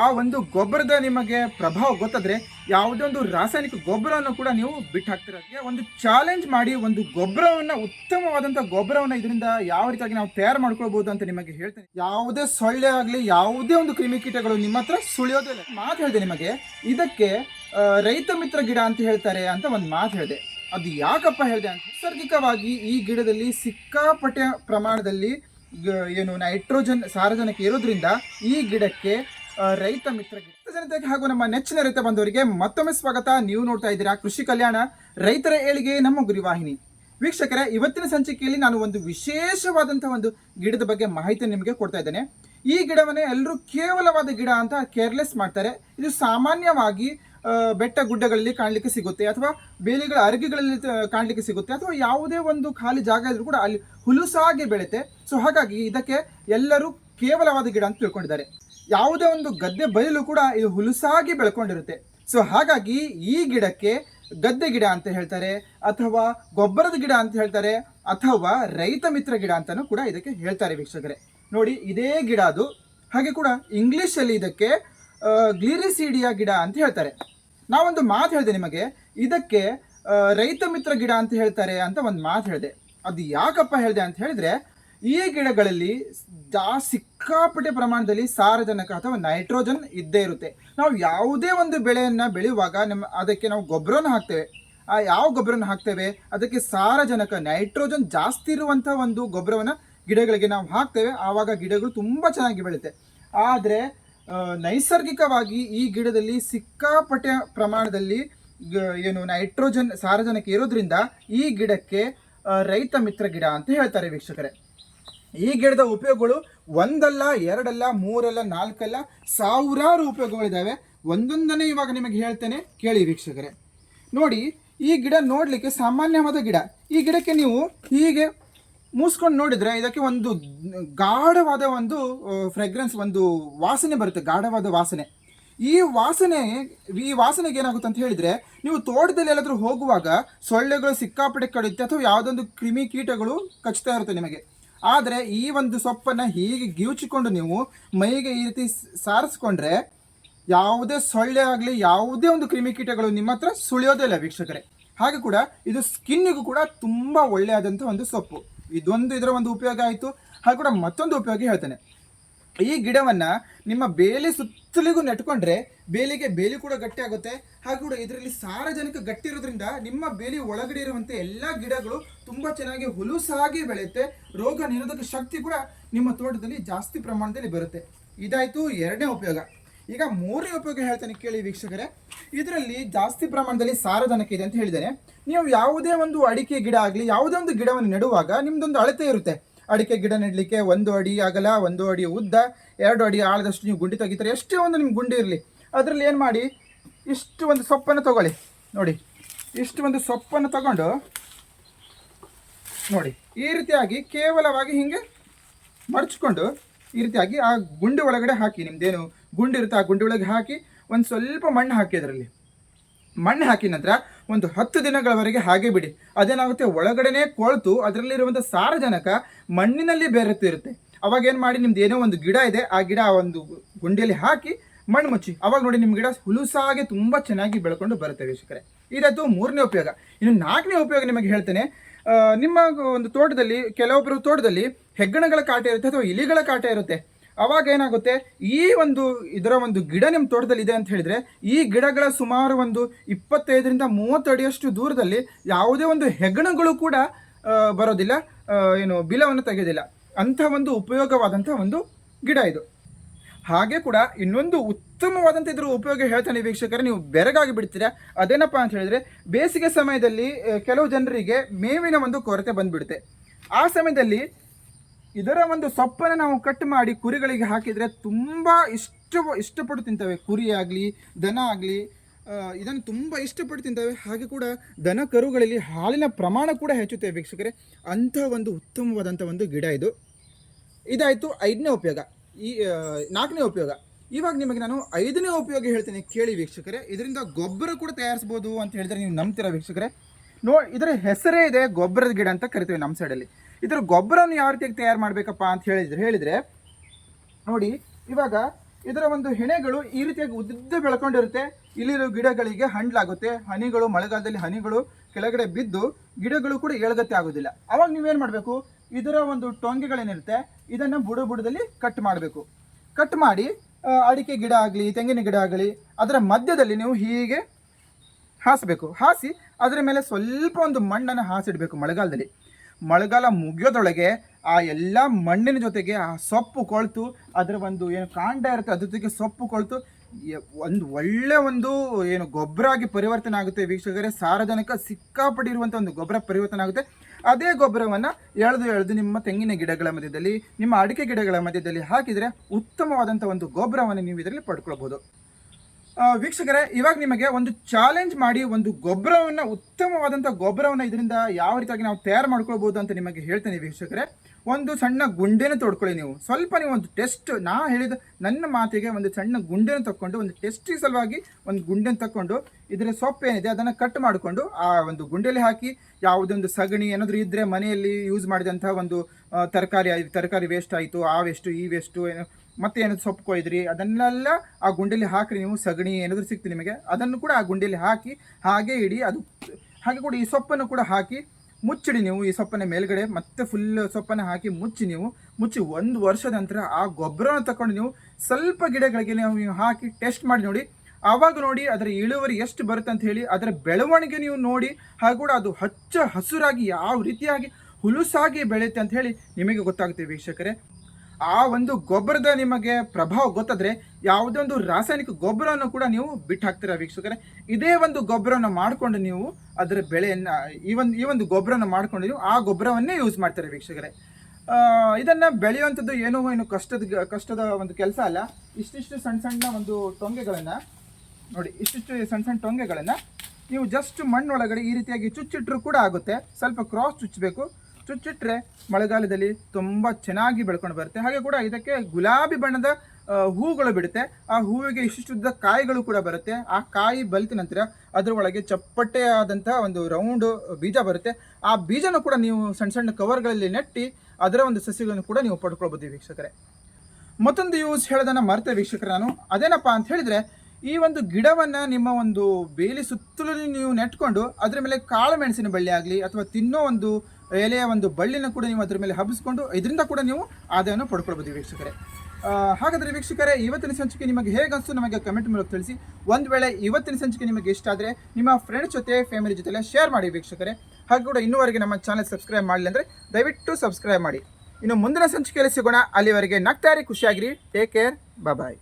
ಆ ಒಂದು ಗೊಬ್ಬರದ ನಿಮಗೆ ಪ್ರಭಾವ ಗೊತ್ತಾದರೆ ಯಾವುದೇ ಒಂದು ರಾಸಾಯನಿಕ ಗೊಬ್ಬರವನ್ನು ಕೂಡ ನೀವು ಬಿಟ್ಟು ಹಾಕ್ತೀರ ಅದಕ್ಕೆ ಒಂದು ಚಾಲೆಂಜ್ ಮಾಡಿ ಒಂದು ಗೊಬ್ಬರವನ್ನು ಉತ್ತಮವಾದಂಥ ಗೊಬ್ಬರವನ್ನು ಇದರಿಂದ ಯಾವ ರೀತಿಯಾಗಿ ನಾವು ತಯಾರು ಮಾಡ್ಕೊಳ್ಬಹುದು ಅಂತ ನಿಮಗೆ ಹೇಳ್ತೇನೆ. ಯಾವುದೇ ಸೊಳ್ಳೆ ಆಗಲಿ, ಯಾವುದೇ ಒಂದು ಕ್ರಿಮಿಕೀಟಗಳು ನಿಮ್ಮ ಹತ್ರ ಸುಳಿಯೋದಿಲ್ಲ ಮಾತು ಹೇಳಿದೆ ನಿಮಗೆ. ಇದಕ್ಕೆ ರೈತ ಮಿತ್ರ ಗಿಡ ಅಂತ ಹೇಳ್ತಾರೆ ಅಂತ ಒಂದು ಮಾತು ಹೇಳಿದೆ. ಅದು ಯಾಕಪ್ಪ ಹೇಳಿದೆ ಅಂತ ನೈಸರ್ಗಿಕವಾಗಿ ಈ ಗಿಡದಲ್ಲಿ ಸಿಕ್ಕಾಪಟ್ಟೆ ಪ್ರಮಾಣದಲ್ಲಿ ಏನು ನೈಟ್ರೋಜನ್ ಸಾರಜನಕ ಇರೋದ್ರಿಂದ ಈ ಗಿಡಕ್ಕೆ ರೈತ ಮಿತ್ರ ಜನತೆಗೆ ಹಾಗೂ ನಮ್ಮ ನೆಚ್ಚಿನ ರೈತ ಬಂದವರಿಗೆ ಮತ್ತೊಮ್ಮೆ ಸ್ವಾಗತ. ನೀವು ನೋಡ್ತಾ ಇದ್ದೀರಾ ಕೃಷಿ ಕಲ್ಯಾಣ, ರೈತರ ಏಳಿಗೆ ನಮ್ಮ ಗುರಿವಾಹಿನಿ ವೀಕ್ಷಕರೇ, ಇವತ್ತಿನ ಸಂಚಿಕೆಯಲ್ಲಿ ನಾನು ಒಂದು ವಿಶೇಷವಾದಂತಹ ಒಂದು ಗಿಡದ ಬಗ್ಗೆ ಮಾಹಿತಿ ನಿಮಗೆ ಕೊಡ್ತಾ ಇದ್ದೇನೆ. ಈ ಗಿಡವನ್ನೇ ಎಲ್ಲರೂ ಕೇವಲವಾದ ಗಿಡ ಅಂತ ಕೇರ್ಲೆಸ್ ಮಾಡ್ತಾರೆ. ಇದು ಸಾಮಾನ್ಯವಾಗಿ ಬೆಟ್ಟ ಗುಡ್ಡಗಳಲ್ಲಿ ಕಾಣಲಿಕ್ಕೆ ಸಿಗುತ್ತೆ ಅಥವಾ ಬೇಲಿಗಳ ಅರಗಿಗಳಲ್ಲಿ ಕಾಣಲಿಕ್ಕೆ ಸಿಗುತ್ತೆ ಅಥವಾ ಯಾವುದೇ ಒಂದು ಖಾಲಿ ಜಾಗ ಇದ್ರೂ ಕೂಡ ಅಲ್ಲಿ ಹುಲುಸಾಗಿ ಬೆಳೆತೆ ಸೊ ಹಾಗಾಗಿ ಇದಕ್ಕೆ ಎಲ್ಲರೂ ಕೇವಲವಾದ ಗಿಡ ಅಂತ ತಿಳ್ಕೊಂಡಿದ್ದಾರೆ. ಯಾವುದೇ ಒಂದು ಗದ್ದೆ ಬಯಲು ಕೂಡ ಇದು ಹುಲುಸಾಗಿ ಬೆಳ್ಕೊಂಡಿರುತ್ತೆ. ಸೊ ಹಾಗಾಗಿ ಈ ಗಿಡಕ್ಕೆ ಗದ್ದೆ ಗಿಡ ಅಂತ ಹೇಳ್ತಾರೆ, ಅಥವಾ ಗೊಬ್ಬರದ ಗಿಡ ಅಂತ ಹೇಳ್ತಾರೆ, ಅಥವಾ ರೈತ ಮಿತ್ರ ಗಿಡ ಅಂತಲೂ ಕೂಡ ಇದಕ್ಕೆ ಹೇಳ್ತಾರೆ ವೀಕ್ಷಕರೇ. ನೋಡಿ, ಇದೇ ಗಿಡ ಅದು. ಹಾಗೆ ಕೂಡ ಇಂಗ್ಲೀಷಲ್ಲಿ ಇದಕ್ಕೆ ಗ್ಲಿರಿಸೀಡಿಯಾ ಗಿಡ ಅಂತ ಹೇಳ್ತಾರೆ. ನಾವೊಂದು ಮಾತು ಹೇಳಿದೆ ನಿಮಗೆ, ಇದಕ್ಕೆ ರೈತ ಮಿತ್ರ ಗಿಡ ಅಂತ ಹೇಳ್ತಾರೆ ಅಂತ ಒಂದು ಮಾತು ಹೇಳಿದೆ. ಅದು ಯಾಕಪ್ಪ ಹೇಳಿದೆ ಅಂತ ಹೇಳಿದ್ರೆ ಈ ಗಿಡಗಳಲ್ಲಿ ಜಾ, ಸಿಕ್ಕಾಪಟ್ಟೆ ಪ್ರಮಾಣದಲ್ಲಿ ಸಾರಜನಕ ಅಥವಾ ನೈಟ್ರೋಜನ್ ಇದ್ದೇ ಇರುತ್ತೆ. ನಾವು ಯಾವುದೇ ಒಂದು ಬೆಳೆಯನ್ನು ಬೆಳೆಯುವಾಗ ನಮ್ಮ ಅದಕ್ಕೆ ನಾವು ಗೊಬ್ಬರನ ಹಾಕ್ತೇವೆ. ಆ ಯಾವ ಗೊಬ್ಬರನ ಹಾಕ್ತೇವೆ? ಅದಕ್ಕೆ ಸಾರಜನಕ, ನೈಟ್ರೋಜನ್ ಜಾಸ್ತಿ ಇರುವಂಥ ಒಂದು ಗೊಬ್ಬರವನ್ನು ಗಿಡಗಳಿಗೆ ನಾವು ಹಾಕ್ತೇವೆ. ಆವಾಗ ಗಿಡಗಳು ತುಂಬ ಚೆನ್ನಾಗಿ ಬೆಳೆಯುತ್ತೆ. ಆದರೆ ನೈಸರ್ಗಿಕವಾಗಿ ಈ ಗಿಡದಲ್ಲಿ ಸಿಕ್ಕಾಪಟ್ಟೆ ಪ್ರಮಾಣದಲ್ಲಿ ಏನು ನೈಟ್ರೋಜನ್, ಸಾರಜನಕ ಇರೋದ್ರಿಂದ ಈ ಗಿಡಕ್ಕೆ ರೈತ ಮಿತ್ರ ಗಿಡ ಅಂತ ಹೇಳ್ತಾರೆ ವೀಕ್ಷಕರೇ. ಈ ಗಿಡದ ಉಪಯೋಗಗಳು ಒಂದಲ್ಲ, ಎರಡಲ್ಲ, ಮೂರಲ್ಲ, ನಾಲ್ಕಲ್ಲ ಸಾವಿರಾರು ಉಪಯೋಗಗಳಿದ್ದಾವೆ. ಒಂದೊಂದನ್ನೇ ಇವಾಗ ನಿಮಗೆ ಹೇಳ್ತೇನೆ, ಕೇಳಿ ವೀಕ್ಷಕರೇ. ನೋಡಿ, ಈ ಗಿಡ ನೋಡಲಿಕ್ಕೆ ಸಾಮಾನ್ಯವಾದ ಗಿಡ. ಈ ಗಿಡಕ್ಕೆ ನೀವು ಹೀಗೆ ಮೂಸ್ಕೊಂಡು ನೋಡಿದ್ರೆ ಇದಕ್ಕೆ ಒಂದು ಗಾಢವಾದ ಒಂದು ಫ್ರೆಗ್ರೆನ್ಸ್ ಒಂದು ವಾಸನೆ ಬರುತ್ತೆ, ಗಾಢವಾದ ವಾಸನೆ. ಈ ವಾಸನೆ, ಈ ವಾಸನೆಗೆ ಏನಾಗುತ್ತೆ ಅಂತ ಹೇಳಿದ್ರೆ, ನೀವು ತೋಟದಲ್ಲಿ ಎಲ್ಲಾದರೂ ಹೋಗುವಾಗ ಸೊಳ್ಳೆಗಳು ಸಿಕ್ಕಾಪಟ್ಟೆ ಕಡಿಯುತ್ತೆ ಅಥವಾ ಯಾವುದೊಂದು ಕ್ರಿಮಿ ಕೀಟಗಳು ಕಚ್ತಾ ಇರುತ್ತೆ ನಿಮಗೆ. ಆದರೆ ಈ ಒಂದು ಸೊಪ್ಪನ್ನು ಹೀಗೆ ಗಿವುಚಿಕೊಂಡು ನೀವು ಮೈಗೆ ಈ ರೀತಿ ಸಾರಿಸ್ಕೊಂಡ್ರೆ ಯಾವುದೇ ಸೊಳ್ಳೆ ಆಗಲಿ, ಯಾವುದೇ ಒಂದು ಕ್ರಿಮಿಕೀಟಗಳು ನಿಮ್ಮ ಹತ್ರ ಸುಳಿಯೋದೇ ಇಲ್ಲ ವೀಕ್ಷಕರೇ. ಹಾಗೆ ಕೂಡ ಇದು ಸ್ಕಿನ್ನಿಗೂ ಕೂಡ ತುಂಬ ಒಳ್ಳೆಯದಂಥ ಒಂದು ಸೊಪ್ಪು. ಇದೊಂದು ಇದರ ಒಂದು ಉಪಯೋಗ ಆಯಿತು. ಹಾಗೆ ಕೂಡ ಮತ್ತೊಂದು ಉಪಯೋಗ ಹೇಳ್ತೇನೆ. ಈ ಗಿಡವನ್ನು ನಿಮ್ಮ ಬೇಲಿ ಸುತ್ತಲಿಗೂ ನೆಟ್ಕೊಂಡ್ರೆ ಬೇಲಿಗೆ ಬೇಲಿ ಕೂಡ ಗಟ್ಟಿ ಆಗುತ್ತೆ. ಹಾಗೆ ಕೂಡ ಇದರಲ್ಲಿ ಸಾರಜನಕ ಗಟ್ಟಿ ಇರೋದ್ರಿಂದ ನಿಮ್ಮ ಬೇಲಿ ಒಳಗಡೆ ಇರುವಂತ ಎಲ್ಲ ಗಿಡಗಳು ತುಂಬ ಚೆನ್ನಾಗಿ ಹುಲುಸಾಗಿ ಬೆಳೆಯುತ್ತೆ. ರೋಗ ನಿರೋಧಕ ಶಕ್ತಿ ಕೂಡ ನಿಮ್ಮ ತೋಟದಲ್ಲಿ ಜಾಸ್ತಿ ಪ್ರಮಾಣದಲ್ಲಿ ಬರುತ್ತೆ. ಇದಾಯಿತು ಎರಡನೇ ಉಪಯೋಗ. ಈಗ ಮೂರನೇ ಉಪಯೋಗ ಹೇಳ್ತೇನೆ ಕೇಳಿ ವೀಕ್ಷಕರೇ. ಇದರಲ್ಲಿ ಜಾಸ್ತಿ ಪ್ರಮಾಣದಲ್ಲಿ ಸಾರಜನಕ ಇದೆ ಅಂತ ಹೇಳಿದ್ದೇನೆ. ನೀವು ಯಾವುದೇ ಒಂದು ಅಡಿಕೆ ಗಿಡ ಆಗಲಿ, ಯಾವುದೇ ಒಂದು ಗಿಡವನ್ನು ನೆಡುವಾಗ ನಿಮ್ದೊಂದು ಅಳತೆ ಇರುತ್ತೆ. ಅಡಿಕೆ ಗಿಡ ನೆಡಲಿಕ್ಕೆ ಒಂದು ಅಡಿ ಅಗಲ, ಒಂದು ಅಡಿ ಉದ್ದ, ಎರಡು ಅಡಿ ಆಳದಷ್ಟು ನೀವು ಗುಂಡಿ ತೆಗಿತಾರೆ. ಎಷ್ಟೇ ಒಂದು ನಿಮ್ಗೆ ಗುಂಡಿ ಇರಲಿ, ಅದರಲ್ಲಿ ಏನು ಮಾಡಿ, ಇಷ್ಟು ಒಂದು ಸೊಪ್ಪನ್ನು ತಗೊಳ್ಳಿ. ನೋಡಿ, ಇಷ್ಟು ಒಂದು ಸೊಪ್ಪನ್ನು ತಗೊಂಡು, ನೋಡಿ, ಈ ರೀತಿಯಾಗಿ ಕೇವಲವಾಗಿ ಹಿಂಗೆ ಮಡಚ್ಕೊಂಡು ಈ ರೀತಿಯಾಗಿ ಆ ಗುಂಡಿ ಒಳಗಡೆ ಹಾಕಿ, ನಿಮ್ದೇನು ಗುಂಡಿ ಇರುತ್ತೆ ಆ ಗುಂಡಿ ಒಳಗೆ ಹಾಕಿ, ಒಂದು ಸ್ವಲ್ಪ ಮಣ್ಣು ಹಾಕಿ ಅದರಲ್ಲಿ. ಮಣ್ಣು ಹಾಕಿ ನಂತರ ಒಂದು ಹತ್ತು ದಿನಗಳವರೆಗೆ ಹಾಗೆ ಬಿಡಿ. ಅದೇನಾಗುತ್ತೆ? ಒಳಗಡೆನೆ ಕೊಳ್ತು, ಅದರಲ್ಲಿರುವಂಥ ಸಾರಜನಕ ಮಣ್ಣಿನಲ್ಲಿ ಬೇರೆತ್ತಿರುತ್ತೆ ಅವಾಗ ಏನು ಮಾಡಿ? ನಿಮ್ದು ಏನೋ ಒಂದು ಗಿಡ ಇದೆ, ಆ ಗಿಡ ಒಂದು ಗುಂಡಿಯಲ್ಲಿ ಹಾಕಿ ಮಣ್ಣು ಮುಚ್ಚಿ. ಅವಾಗ ನೋಡಿ ನಿಮ್ಮ ಗಿಡ ಹುಲುಸಾಗಿ ತುಂಬ ಚೆನ್ನಾಗಿ ಬೆಳ್ಕೊಂಡು ಬರುತ್ತೆ ವೀಕ್ಷಕರೇ. ಇದಾಯ್ತು ಮೂರನೇ ಉಪಯೋಗ. ಇನ್ನು ನಾಲ್ಕನೇ ಉಪಯೋಗ ನಿಮಗೆ ಹೇಳ್ತೇನೆ. ನಿಮ್ಮ ಒಂದು ತೋಟದಲ್ಲಿ ಕೆಲವೊಬ್ಬರು ತೋಟದಲ್ಲಿ ಹೆಗ್ಗಣಗಳ ಕಾಟ ಇರುತ್ತೆ ಅಥವಾ ಇಲಿಗಳ ಕಾಟ ಇರುತ್ತೆ. ಅವಾಗ ಏನಾಗುತ್ತೆ? ಈ ಒಂದು ಇದರ ಒಂದು ಗಿಡ ನಿಮ್ಮ ತೋಟದಲ್ಲಿ ಇದೆ ಅಂತ ಹೇಳಿದ್ರೆ, ಈ ಗಿಡಗಳ ಸುಮಾರು ಒಂದು ಇಪ್ಪತ್ತೈದರಿಂದ ಮೂವತ್ತು ಅಡಿಯಷ್ಟು ದೂರದಲ್ಲಿ ಯಾವುದೇ ಒಂದು ಹೆಗ್ಗಣಗಳು ಕೂಡ ಬರೋದಿಲ್ಲ. ಏನು, ಬಿಲವನ್ನು ತೆಗೆಯೋದಿಲ್ಲ ಅಂಥ ಒಂದು ಉಪಯೋಗವಾದಂಥ ಒಂದು ಗಿಡ ಇದು. ಹಾಗೆ ಕೂಡ ಇನ್ನೊಂದು ಉತ್ತಮವಾದಂಥ ಇದ್ರ ಉಪಯೋಗ ಹೇಳ್ತಾನೆ ವೀಕ್ಷಕರೇ, ನೀವು ಬೆರಗಾಗಿ ಬಿಡ್ತೀರಾ? ಅದೇನಪ್ಪ ಅಂತ ಹೇಳಿದ್ರೆ, ಬೇಸಿಗೆ ಸಮಯದಲ್ಲಿ ಕೆಲವು ಜನರಿಗೆ ಮೇವಿನ ಒಂದು ಕೊರತೆ ಬಂದುಬಿಡುತ್ತೆ. ಆ ಸಮಯದಲ್ಲಿ ಇದರ ಒಂದು ಸೊಪ್ಪನ್ನು ನಾವು ಕಟ್ ಮಾಡಿ ಕುರಿಗಳಿಗೆ ಹಾಕಿದರೆ ತುಂಬ ಇಷ್ಟ ಇಷ್ಟಪಟ್ಟು ತಿಂತವೆ. ಕುರಿ ಆಗಲಿ, ದನ ಆಗಲಿ ಇದನ್ನು ತುಂಬ ಇಷ್ಟಪಟ್ಟು ತಿಂತವೆ. ಹಾಗೆ ಕೂಡ ದನ ಕರುಗಳಲ್ಲಿ ಹಾಲಿನ ಪ್ರಮಾಣ ಕೂಡ ಹೆಚ್ಚುತ್ತೆ ವೀಕ್ಷಕರೇ. ಅಂಥ ಒಂದು ಉತ್ತಮವಾದಂಥ ಒಂದು ಗಿಡ ಇದು. ಇದಾಯಿತು ಐದನೇ ಉಪಯೋಗ. ಈ ನಾಲ್ಕನೇ ಉಪಯೋಗ. ಇವಾಗ ನಿಮಗೆ ನಾನು ಐದನೇ ಉಪಯೋಗ ಹೇಳ್ತೇನೆ ಕೇಳಿ ವೀಕ್ಷಕರೇ. ಇದರಿಂದ ಗೊಬ್ಬರ ಕೂಡ ತಯಾರಿಸ್ಬೋದು ಅಂತ ಹೇಳಿದ್ರೆ ನೀವು ನಂಬ್ತೀರಾ ವೀಕ್ಷಕರೇ? ನೋ, ಇದರ ಹೆಸರೇ ಇದೆ ಗೊಬ್ಬರದ ಗಿಡ ಅಂತ ಕರಿತೀವಿ ನಮ್ಮ ಸೈಡಲ್ಲಿ ಇದರ ಗೊಬ್ಬರವನ್ನು ಯಾವ ರೀತಿಯಾಗಿ ತಯಾರು ಮಾಡಬೇಕಪ್ಪ ಅಂತ ಹೇಳಿದ್ರೆ, ಹೇಳಿದರೆ, ನೋಡಿ, ಇವಾಗ ಇದರ ಒಂದು ಹೆಣೆಗಳು ಈ ರೀತಿಯಾಗಿ ಉದ್ದ ಬೆಳ್ಕೊಂಡಿರುತ್ತೆ. ಇಲ್ಲಿರೋ ಗಿಡಗಳಿಗೆ ಹಣ್ಣಾಗುತ್ತೆ, ಹನಿಗಳು, ಮಳೆಗಾಲದಲ್ಲಿ ಹನಿಗಳು ಕೆಳಗಡೆ ಬಿದ್ದು ಗಿಡಗಳು ಕೂಡ ಏಳಗತ್ತೆ ಆಗೋದಿಲ್ಲ. ಅವಾಗ ನೀವೇನು ಮಾಡಬೇಕು? ಇದರ ಒಂದು ಟೊಂಗೆಗಳೇನಿರುತ್ತೆ, ಇದನ್ನು ಬುಡ ಬುಡದಲ್ಲಿ ಕಟ್ ಮಾಡಬೇಕು. ಕಟ್ ಮಾಡಿ ಅಡಿಕೆ ಗಿಡ ಆಗಲಿ, ತೆಂಗಿನ ಗಿಡ ಆಗಲಿ, ಅದರ ಮಧ್ಯದಲ್ಲಿ ನೀವು ಹೀಗೆ ಹಾಸಬೇಕು. ಹಾಸಿ, ಅದರ ಮೇಲೆ ಸ್ವಲ್ಪ ಒಂದು ಮಣ್ಣನ್ನು ಹಾಸಿಡಬೇಕು ಮಳೆಗಾಲದಲ್ಲಿ. ಮಳೆಗಾಲ ಮುಗಿಯೋದ್ರೊಳಗೆ ಆ ಎಲ್ಲ ಮಣ್ಣಿನ ಜೊತೆಗೆ ಆ ಸೊಪ್ಪು ಕೊಳ್ತು, ಅದರ ಒಂದು ಏನು ಕಾಂಡ ಇರುತ್ತೆ ಅದ್ರ ಜೊತೆಗೆ ಸೊಪ್ಪು ಕೊಳ್ತು ಒಂದು ಒಳ್ಳೆ ಒಂದು ಏನು ಗೊಬ್ಬರ ಆಗಿ ಪರಿವರ್ತನೆ ಆಗುತ್ತೆ ವೀಕ್ಷಕರೇ. ಸಾರಜನಕ ಸಿಕ್ಕಾಪಟ್ಟಿರುವಂಥ ಒಂದು ಗೊಬ್ಬರ ಪರಿವರ್ತನೆ ಆಗುತ್ತೆ. ಅದೇ ಗೊಬ್ಬರವನ್ನು ಎಳೆದು ಎಳೆದು ನಿಮ್ಮ ತೆಂಗಿನ ಗಿಡಗಳ ಮಧ್ಯದಲ್ಲಿ, ನಿಮ್ಮ ಅಡಿಕೆ ಗಿಡಗಳ ಮಧ್ಯದಲ್ಲಿ ಹಾಕಿದರೆ ಉತ್ತಮವಾದಂಥ ಒಂದು ಗೊಬ್ಬರವನ್ನು ನೀವು ಇದರಲ್ಲಿ ಪಡ್ಕೊಳ್ಬೋದು ವೀಕ್ಷಕರೇ, ಇವಾಗ ನಿಮಗೆ ಒಂದು ಚಾಲೆಂಜ್ ಮಾಡಿ ಒಂದು ಗೊಬ್ಬರವನ್ನು ಉತ್ತಮವಾದಂಥ ಗೊಬ್ಬರವನ್ನು ಇದರಿಂದ ಯಾವ ರೀತಿಯಾಗಿ ನಾವು ತಯಾರು ಮಾಡ್ಕೊಳ್ಬೋದು ಅಂತ ನಿಮಗೆ ಹೇಳ್ತೇನೆ ವೀಕ್ಷಕರೇ. ಒಂದು ಸಣ್ಣ ಗುಂಡೆನ ತೊಡ್ಕೊಳ್ಳಿ ನೀವು. ಸ್ವಲ್ಪ ನೀವು ಒಂದು ಟೆಸ್ಟ್ ನಾ ಹೇಳಿದ ನನ್ನ ಮಾತಿಗೆ ಒಂದು ಸಣ್ಣ ಗುಂಡೆನ ತಕ್ಕೊಂಡು, ಒಂದು ಟೆಸ್ಟಿಗೆ ಸಲುವಾಗಿ ಒಂದು ಗುಂಡೆನ ತಕೊಂಡು ಇದರ ಸೊಪ್ಪು ಏನಿದೆ ಅದನ್ನು ಕಟ್ ಮಾಡಿಕೊಂಡು, ಆ ಒಂದು ಗುಂಡೆಯಲ್ಲಿ ಹಾಕಿ ಯಾವುದೊಂದು ಸಗಣಿ ಏನಾದರೂ ಇದ್ದರೆ ಮನೆಯಲ್ಲಿ ಯೂಸ್ ಮಾಡಿದಂಥ ಒಂದು ತರಕಾರಿ ತರಕಾರಿ ವೇಸ್ಟ್ ಆಯಿತು, ಆ ವೇಸ್ಟು ಈ ವೇಸ್ಟು ಏನು ಮತ್ತೆ ಏನಾದ್ರು ಸೊಪ್ಪು ಕೊಯ್ದ್ರಿ, ಅದನ್ನೆಲ್ಲ ಆ ಗುಂಡಿಲಿ ಹಾಕ್ರಿ ನೀವು, ಸಗಣಿ ಏನಾದರೂ ಸಿಕ್ತು ನಿಮಗೆ, ಅದನ್ನು ಕೂಡ ಆ ಗುಂಡಿಲಿ ಹಾಕಿ, ಹಾಗೆ ಇಡಿ, ಅದು ಹಾಗೆ ಕೂಡ ಈ ಸೊಪ್ಪನ್ನು ಕೂಡ ಹಾಕಿ ಮುಚ್ಚಿಡಿ ನೀವು, ಈ ಸೊಪ್ಪನ್ನ ಮೇಲ್ಗಡೆ, ಮತ್ತೆ ಫುಲ್ ಸೊಪ್ಪನ್ನು ಹಾಕಿ ಮುಚ್ಚಿ ನೀವು, ಮುಚ್ಚಿ ಒಂದು ವರ್ಷದ ನಂತರ ಆ ಗೊಬ್ಬರನ ತಗೊಂಡು ನೀವು ಸ್ವಲ್ಪ ಗಿಡಗಳಿಗೆ ನೀವು ಹಾಕಿ ಟೆಸ್ಟ್ ಮಾಡಿ ನೋಡಿ, ಆವಾಗ ನೋಡಿ ಅದರ ಇಳುವರಿ ಎಷ್ಟು ಬರುತ್ತೆ ಅಂತ ಹೇಳಿ, ಅದರ ಬೆಳವಣಿಗೆ ನೀವು ನೋಡಿ, ಹಾಗೂ ಕೂಡ ಅದು ಹಚ್ಚ ಹಸುರಾಗಿ ಯಾವ ರೀತಿಯಾಗಿ ಹುಲುಸಾಗಿ ಬೆಳೆಯುತ್ತೆ ಅಂತ ಹೇಳಿ ನಿಮಗೆ ಗೊತ್ತಾಗುತ್ತೆ ವೀಕ್ಷಕರೇ. ಆ ಒಂದು ಗೊಬ್ಬರದ ನಿಮಗೆ ಪ್ರಭಾವ ಗೊತ್ತಾದ್ರೆ ಯಾವುದೇ ಒಂದು ರಾಸಾಯನಿಕ ಗೊಬ್ಬರವನ್ನು ಕೂಡ ನೀವು ಬಿಟ್ಟು ಹಾಕ್ತೀರಾ ವೀಕ್ಷಕರೇ? ಇದೇ ಒಂದು ಗೊಬ್ಬರವನ್ನು ಮಾಡಿಕೊಂಡು ನೀವು ಅದರ ಬೆಳೆಯನ್ನು, ಈ ಒಂದು ಈ ಒಂದು ಗೊಬ್ಬರವನ್ನು ಮಾಡಿಕೊಂಡು ನೀವು ಆ ಗೊಬ್ಬರವನ್ನೇ ಯೂಸ್ ಮಾಡ್ತೀರಾ ವೀಕ್ಷಕರೇ? ಇದನ್ನು ಬೆಳೆಯುವಂಥದ್ದು ಏನೋ ಏನು ಕಷ್ಟದ ಕಷ್ಟದ ಒಂದು ಕೆಲಸ ಅಲ್ಲ. ಇಷ್ಟಿಷ್ಟು ಸಣ್ಣ ಸಣ್ಣ ಒಂದು ಟೊಂಗೆಗಳನ್ನು ನೋಡಿ, ಇಷ್ಟಿಷ್ಟು ಸಣ್ಣ ಸಣ್ಣ ಟೊಂಗೆಗಳನ್ನು ನೀವು ಜಸ್ಟ್ ಮಣ್ಣೊಳಗಡೆ ಈ ರೀತಿಯಾಗಿ ಚುಚ್ಚಿಟ್ರೂ ಕೂಡ ಆಗುತ್ತೆ. ಸ್ವಲ್ಪ ಕ್ರಾಸ್ ಚುಚ್ಚಬೇಕು ಚುಚ್ಚಿಟ್ರೆ ಮಳೆಗಾಲದಲ್ಲಿ ತುಂಬ ಚೆನ್ನಾಗಿ ಬೆಳ್ಕೊಂಡು ಬರುತ್ತೆ. ಹಾಗೆ ಕೂಡ ಇದಕ್ಕೆ ಗುಲಾಬಿ ಬಣ್ಣದ ಹೂಗಳು ಬಿಡುತ್ತೆ. ಆ ಹೂವಿಗೆ ಇಷ್ಟಿಷ್ಟುದ್ದ ಕಾಯಿಗಳು ಕೂಡ ಬರುತ್ತೆ. ಆ ಕಾಯಿ ಬಲಿತ ನಂತರ ಅದರೊಳಗೆ ಚಪ್ಪಟ್ಟೆಯಾದಂತಹ ಚಪ್ಪಟ್ಟೆ ಒಂದು ರೌಂಡ್ ಬೀಜ ಬರುತ್ತೆ. ಆ ಬೀಜನೂ ಕೂಡ ನೀವು ಸಣ್ಣ ಸಣ್ಣ ಕವರ್ಗಳಲ್ಲಿ ನೆಟ್ಟಿ ಅದರ ಒಂದು ಸಸಿಗಳನ್ನು ಕೂಡ ನೀವು ಪಡ್ಕೊಳ್ಬೋದು ವೀಕ್ಷಕರೇ. ಮತ್ತೊಂದು ಯೂಸ್ ಹೇಳೋದನ್ನು ಮರೆತೆ ವೀಕ್ಷಕರು ನಾನು. ಅದೇನಪ್ಪ ಅಂತ ಹೇಳಿದ್ರೆ, ಈ ಒಂದು ಗಿಡವನ್ನ ನಿಮ್ಮ ಒಂದು ಬೇಲಿ ಸುತ್ತಲೂ ನೀವು ನೆಟ್ಕೊಂಡು ಅದರ ಮೇಲೆ ಕಾಳು ಮೆಣಸಿನ ಬಳ್ಳಿ ಆಗಲಿ ಅಥವಾ ತಿನ್ನೋ ಒಂದು ಎಲೆಯ ಒಂದು ಬಳ್ಳಿನ ಕೂಡ ನೀವು ಅದರ ಮೇಲೆ ಹಬ್ಬಿಸ್ಕೊಂಡು ಇದರಿಂದ ಕೂಡ ನೀವು ಆದಾಯವನ್ನು ಪಡ್ಕೊಳ್ಬೋದು ವೀಕ್ಷಕರೇ. ಹಾಗಾದರೆ ವೀಕ್ಷಕರೇ, ಇವತ್ತಿನ ಸಂಚಿಕೆ ನಿಮಗೆ ಹೇಗೆ ಅನಿಸ್ತು ನಮಗೆ ಕಮೆಂಟ್ ಮೂಲಕ ತಿಳಿಸಿ. ಒಂದು ವೇಳೆ ಇವತ್ತಿನ ಸಂಚಿಕೆ ನಿಮಗೆ ಇಷ್ಟ ಆದರೆ ನಿಮ್ಮ ಫ್ರೆಂಡ್ಸ್ ಜೊತೆ ಫ್ಯಾಮಿಲಿ ಜೊತೆ ಶೇರ್ ಮಾಡಿ ವೀಕ್ಷಕರೇ. ಹಾಗೆ ಕೂಡ ಇನ್ನೂವರೆಗೆ ನಮ್ಮ ಚಾನಲ್ ಸಬ್ಸ್ಕ್ರೈಬ್ ಮಾಡಲಿ ಅಂದರೆ ದಯವಿಟ್ಟು ಸಬ್ಸ್ಕ್ರೈಬ್ ಮಾಡಿ. ಇನ್ನು ಮುಂದಿನ ಸಂಚಿಕೆಯಲ್ಲಿ ಸಿಗೋಣ. ಅಲ್ಲಿವರೆಗೆ ನಗ್ತಾರಿ ಖುಷಿಯಾಗಿರಿ. Take care bye